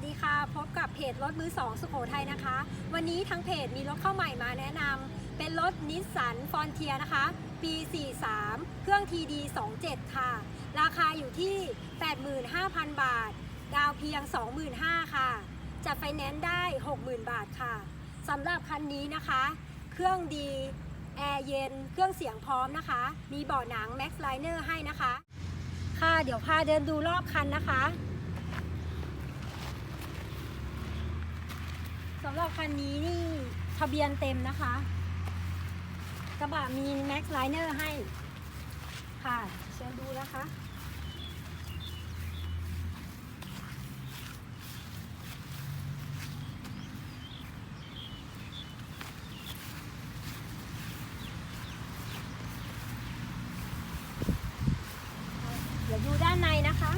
สดีค่ะ พบกับเพจรถมือ2สุโขทัยนะคะ วันนี้ทางเพจมีรถเข้าใหม่มาแนะนำเป็นรถนิสสันฟอนเทียนะคะ ปี 43 เครื่อง TD 27 ค่ะ ราคาอยู่ที่ 85,000 บาท ดาวเพียง 25,000 ค่ะ จัดไฟแนนซ์ได้ 60,000 บาทค่ะสำหรับคันนี้นะคะ เครื่องดี แอร์เย็น เครื่องเสียงพร้อมนะคะ มีเบาะหนัง Max Liner ให้นะคะ ค่ะ เดี๋ยวพาเดินดูรอบคันนะคะ สำหรับคันนี้นี่ทะเบียนเต็มนะคะ กระบะมี Max Liner ให้ ค่ะเชิญดูนะคะ เดี๋ยวดูด้านในนะคะ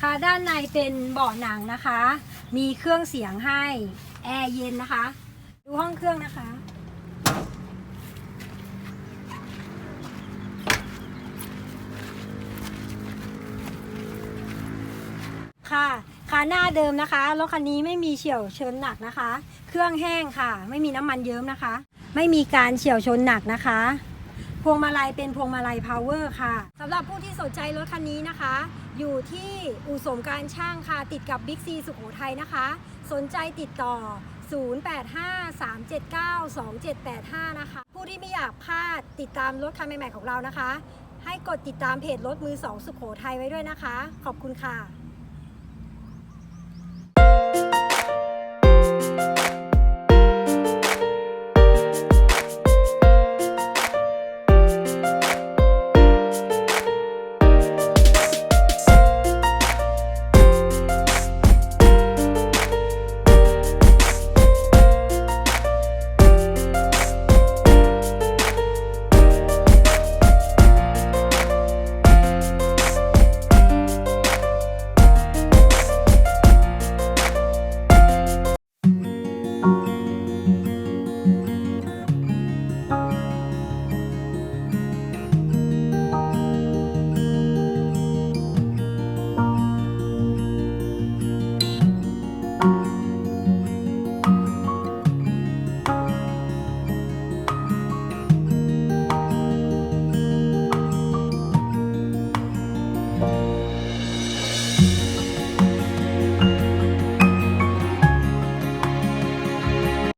ค่ะด้านในเป็นเบาะหนังนะคะ มีเครื่องเสียงให้แอร์เย็นนะคะ ดูห้องเครื่องนะคะ ค่ะค่ะหน้าเดิมนะคะรถคันนี้ไม่มีเฉียวชนหนักนะคะ เครื่องแห้งค่ะ ไม่มีน้ำมันเยิ้มนะคะ ไม่มีการเฉียวชนหนักนะคะ วงมาลัยเป็นพวงมาลัยพาวเวอร์ค่ะสำหรับผู้ที่สนใจรถคันนี้นะคะ อยู่ที่อู่สมการช่างค่ะ ติดกับบิ๊กซีสุโขทัยนะคะ สนใจติดต่อ 0853792785 นะคะ ผู้ที่ไม่อยากพลาดติดตามรถคันใหม่ ๆ ของเรานะคะ ให้กดติดตามเพจรถมือ2สุโขทัยไว้ด้วยนะคะ ขอบคุณค่ะ